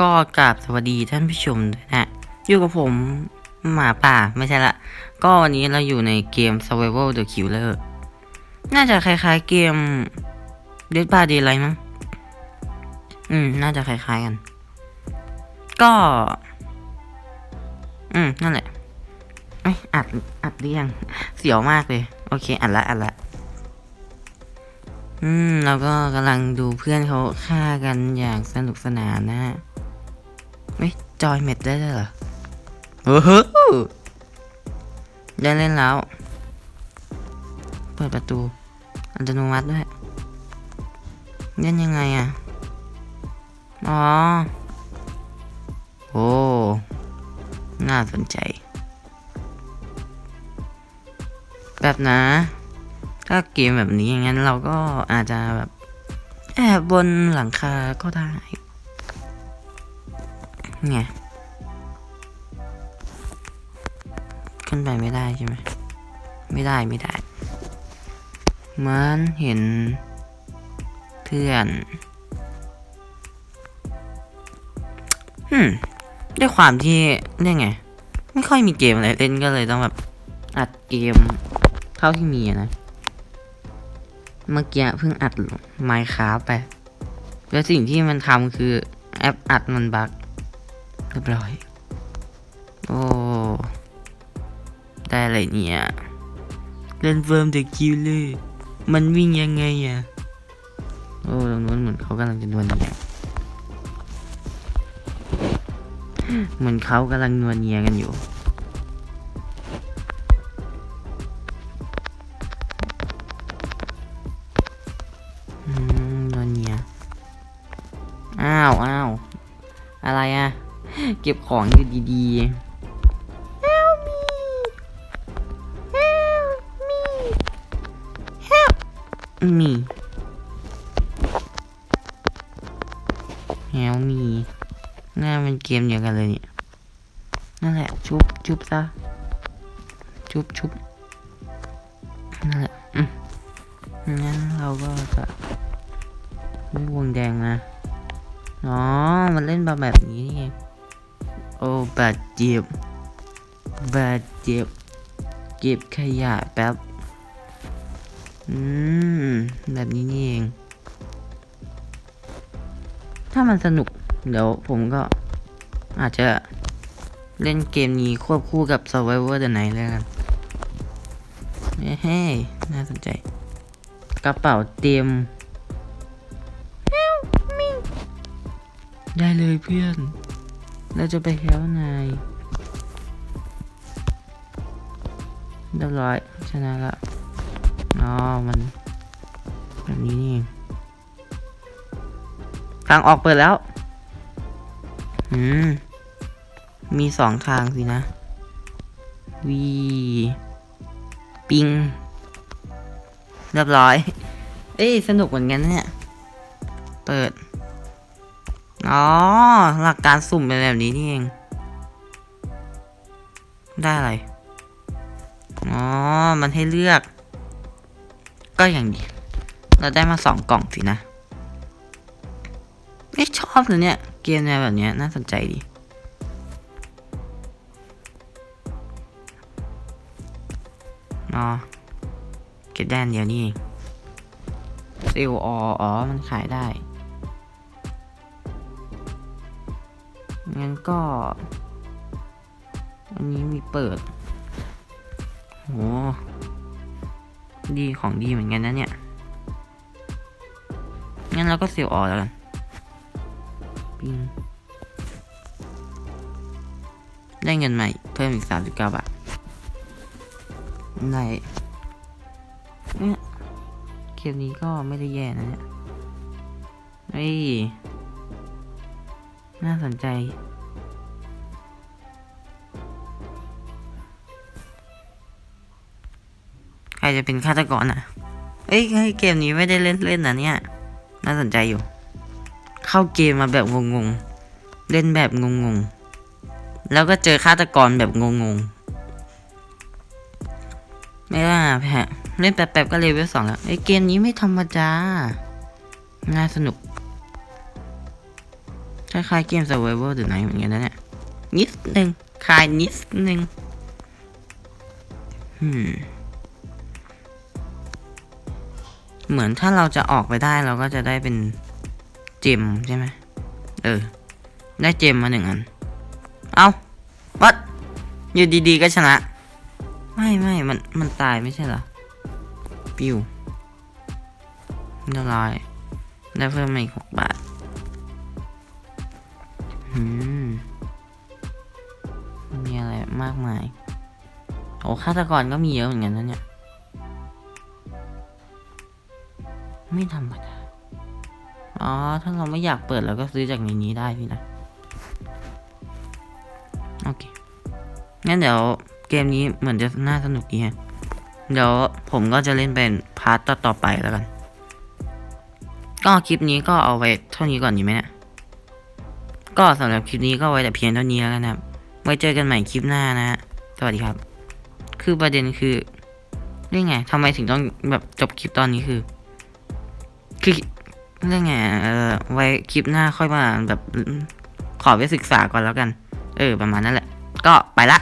ก็กราบสวัสดีท่านผู้ชมด้วยนะอยู่กับผมหมาป่าไม่ใช่ละ ก็วันนี้เราอยู่ในเกม Survival the Killer น่าจะคล้ายๆเกม Dead by Daylight มั้งอืม น่าจะคล้ายๆกัน ก็ อืม นั่นแหละเอ้ยอัด อัดหรือยัง เสียวมากเลย โอเค อัดละ อัดละ อืม เราก็กำลังดูเพื่อนเขาฆ่ากันอย่างสนุกสนานนะฮะ ไม่จอยเม็ดได้ด้วยเหรอโอ้โหได้เล่นแล้ว เปิดประตู อัตโนมัติด้วยเล่นยังไงอะ อ๋อ โอ้ น่าสนใจ แบบนะ ถ้าเกมแบบนี้อย่างนั้นเราก็อาจจะแบบแอบบนหลังคาก็ได้ ไงขึ้นไปไม่ได้ใช่ไหมไม่ได้ไม่ได้เหมือนเห็นเพื่อนอืมด้วยความที่เรียกไง ไม่ค่อยมีเกมอะไรเล่นก็เลยต้องแบบอัดเกมเท่าที่มีนะ เมื่อกี้เพิ่งอัด Minecraft ไป แล้วสิ่งที่มันทำคือแอปอัดมันบั๊ก เรียบร้อย โอ้ ได้อะไรเนี่ยเล่นเฟิร์มเดอะคิวเลยมันวิ่งยังไงอะ โอ้ตรงนู้นเหมือนเขากำลังจะนวลเนียเหมือนเขากำลังนวลเนียกันอยู่นวลเนีย อ้าวอ้าวอะไรอะ เก็บของอยู่ดีๆ Help me Help me Help me Help me น่ามันเกมเดียวกันเลยเนี่ยนั่นแหละชุบชุบซะชุบชุบนั่นแหละอืมงั้นเราก็จะไม่วงแดงนะอ๋อ มันเล่นแบบแบบนี้นี่เองโอ้บาดเจ็บบาดเจ็บ เก็บขยะแป๊บ อืม แบบนี้นี่เอง ถ้ามันสนุก เดี๋ยวผมก็อาจจะเล่นเกมนี้ควบคู่กับ Survivor the Night แล้วกันเฮ้ยน่าสนใจ กระเป๋าเต็ม ได้เลยเพื่อน เราจะไปแฮวนายเรียบร้อยชนะละ อ๋อ มันแบบนี้นี่ ทางออกเปิดแล้ว อืม มีสองทางสินะ วี ปิง เรียบร้อย เอ้ย สนุกเหมือนกันนะเนี่ย เปิด อ๋อ หลักการสุ่มเป็นแบบนี้นี่เอง ได้อะไร อ๋อ มันให้เลือก ก็อย่างดีเราได้มาสองกล่องสินะไม่ชอบเลยเนี่ย เกมแนวแบบนี้น่าสนใจดี อ๋อ เก็บได้อันเดียวนี่เองซลล์อ๋ออ๋อ มันขายได้ งั้นก็ อันนี้มีเปิดโหดีของดีเหมือนกันนะเนี่ย งั้นเราก็เสียวออกแล้วกันปิงได้เงินใหม่ เพิ่มอีกสามสิบเก้าบาทไหนเนี่ยเกมนี้ก็ไม่ได้แย่นะเนี่ยเฮ้ย น่าสนใจ ใครจะเป็นฆาตกรอะ เอ้ยเฮ้ยเกมนี้ไม่ได้เล่นเล่นนะเนี่ย น่าสนใจอยู่ เข้าเกมมาแบบงงๆ เล่นแบบงงๆ แล้วก็เจอฆาตกรแบบงงๆ ไม่ว่าแพ้เล่นแป๊บๆก็เลเวลสองแล้วไอ้เกมนี้ไม่ธรรมดา น่าสนุก คล้ายๆเกม Survival หรือไหนเหมือนกันนะเนี่ยนิดนึงคลายนิดนึงเหมือนถ้าเราจะออกไปได้เราก็จะได้เป็นเจมใช่ไหมเออ ได้เจมมาหนึ่งอัน เอาวัดอยู่ดีๆก็ชนะ ไม่ไม่มันมันตายไม่ใช่เหรอ ปิวเรียบร้อย ได้เพิ่มมาอีกหกบาท มากมาย โอ้ฆาตกรก็มีเยอะเหมือนกันนะเนี่ย ไม่ธรรมดา อ๋อ ถ้าเราไม่อยากเปิดเราก็ซื้อจากในนี้ได้พี่นะ โอเค งั้นเดี๋ยวเกมนี้เหมือนจะน่าสนุกดีฮะ เดี๋ยวผมก็จะเล่นเป็นพาร์ตต่อไปแล้วกัน ก็คลิปนี้ก็เอาไว้เท่านี้ก่อนดีไหมเนี่ยก็สำหรับคลิปนี้ก็ไว้แต่เพียงเท่านี้แล้วกันนะครับ ไว้เจอกันใหม่คลิปหน้านะฮะสวัสดีครับ คือประเด็นคือเรื่องไงทำไมถึงต้องแบบจบคลิปตอนนี้คือ คือเรื่องไงเออไว้คลิปหน้าค่อยมาแบบขอไปศึกษาก่อนแล้วกัน เออ ประมาณนั้นแหละ ก็ไปละ